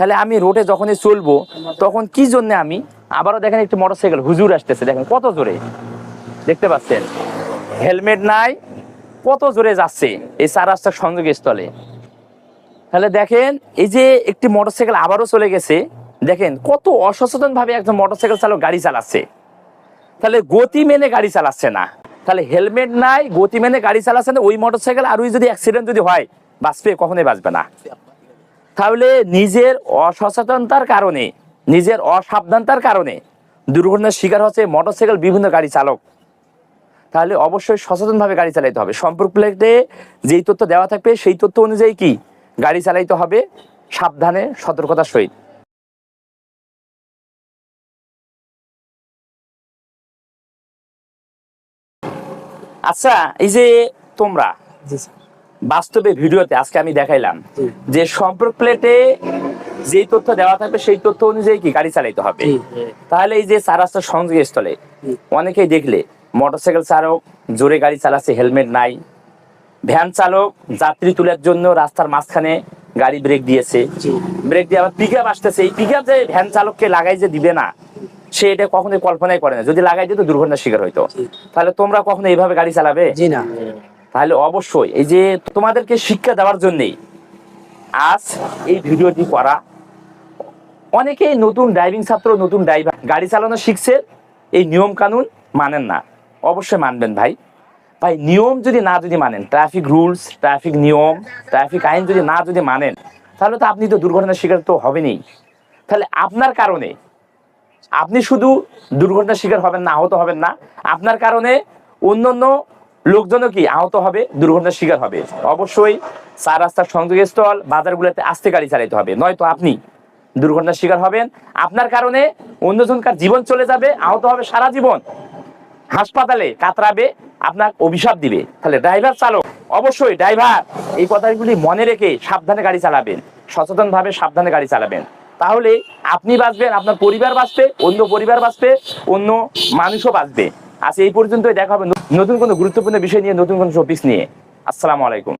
তাহলে আমি রোডে যখনই চলবো, তখন কি জন্য আমি? আবারও দেখেন একটি মোটরসাইকেল, হুজুর আসতেছে, দেখেন কত জোরে। দেখতে পাচ্ছেন? হেলমেট নাই, কত জোরে যাচ্ছে এই চার রাস্তার সংযোগ স্থলে তাহলে দেখেন, এই যে একটি মোটরসাইকেল আবারও চলে গেছে, দেখেন কত অসচেতন ভাবে একজন মোটরসাইকেল চালক গাড়ি চালাচ্ছে। তাহলে গতি মেনে গাড়ি চালাচ্ছে না। তাহলে হেলমেট নাই, গতি মেনে গাড়ি চালাচ্ছে না, ওই মোটরসাইকেল আর ওই যদি অ্যাক্সিডেন্ট যদি হয়, বাঁচবে, কখনোই বাঁচবে না। তাহলে নিজের অসচেতনতার কারণে, নিজের অসাবধানতার কারণে দুর্ঘটনার শিকার হচ্ছে মোটরসাইকেল বিভিন্ন গাড়ি চালক। তাহলে অবশ্যই সচেতনভাবে গাড়ি চালাইতে হবে। সম্পর্ক প্লেটে যেই তথ্য দেওয়া থাকবে, সেই তথ্য অনুযায়ী কি? গাড়ি চালাইতে হবে সাবধানে, সতর্কতার সহিত। আচ্ছা এই যে তোমরা বাস্তবে ভিডিওতে আজকে আমি দেখাইলাম যে সম্পর্ক প্লেটে যেই তথ্য দেওয়া থাকবে সেই তথ্য অনুযায়ী কি গাড়ি চালাইতে হবে? তাহলে এই যে চার রাস্তার সংযোগ স্থলে অনেকেই দেখলে মোটরসাইকেল চালক জোরে গাড়ি চালাচ্ছে হেলমেট নাই ভ্যান চালক যাত্রী তোলার জন্য রাস্তার মাঝখানে গাড়ি ব্রেক দিয়েছে। ব্রেক দিয়ে আবার পিক আসতেছে। এই পিক যে ভ্যান চালককে লাগাই যে দিবে না সে এটা কখনোই কল্পনাই করে না। যদি লাগাই দিত দুর্ঘটনার শিকার হইতো। তাহলে তোমরা কখনো এইভাবে গাড়ি চালাবে? জি না। তাহলে অবশ্যই এই যে তোমাদেরকে শিক্ষা দেওয়ার জন্যই আজ এই ভিডিওটি করা। অনেকেই নতুন ড্রাইভিং ছাত্র, নতুন ড্রাইভার গাড়ি চালানো শিখছে, এই নিয়ম কানুন মানেন না। অবশ্যই মানবেন ভাই। ভাই, নিয়ম যদি না যদি মানেন ট্রাফিক রুলস ট্রাফিক নিয়ম ট্রাফিক আইন যদি না যদি মানেন, তাহলে তো আপনি তো দুর্ঘটনার শিকার তো হবেনই। তাহলে আপনার কারণে আপনি শুধু দুর্ঘটনার শিকার হবেন না, আহত হবেন না। আপনার কারণে অন্যান্য লোকজনও কি আহত হবে? দুর্ঘটনার শিকার হবে? অবশ্যই চার রাস্তার সংযোগস্থল, বাজারগুলোতে আস্তে গাড়ি চালাতে হবে। নয়তো আপনি দুর্ঘটনার শিকার হবেন। আপনার কারণে অন্যজনকার জীবন চলে যাবে, আহত হবে সারা জীবন। হাসপাতালে কাতরাবে, আপনার অভিশাপ দিবে। তাহলে ড্রাইভার চালক, অবশ্যই ড্রাইভার, এই কথাগুলি মনে রেখে সাবধানে গাড়ি চালাবেন। সচেতনভাবে সাবধানে গাড়ি চালাবেন। তাহলে আপনি বাঁচবেন, আপনার পরিবার বাঁচবে, অন্য পরিবার বাঁচবে, অন্য মানুষও বাঁচবে। আজ এই পর্যন্তই, দেখা হবে নতুন কোনো গুরুত্বপূর্ণ বিষয় নিয়ে নতুন কোনো টপিক নিয়ে। আসসালামু আলাইকুম।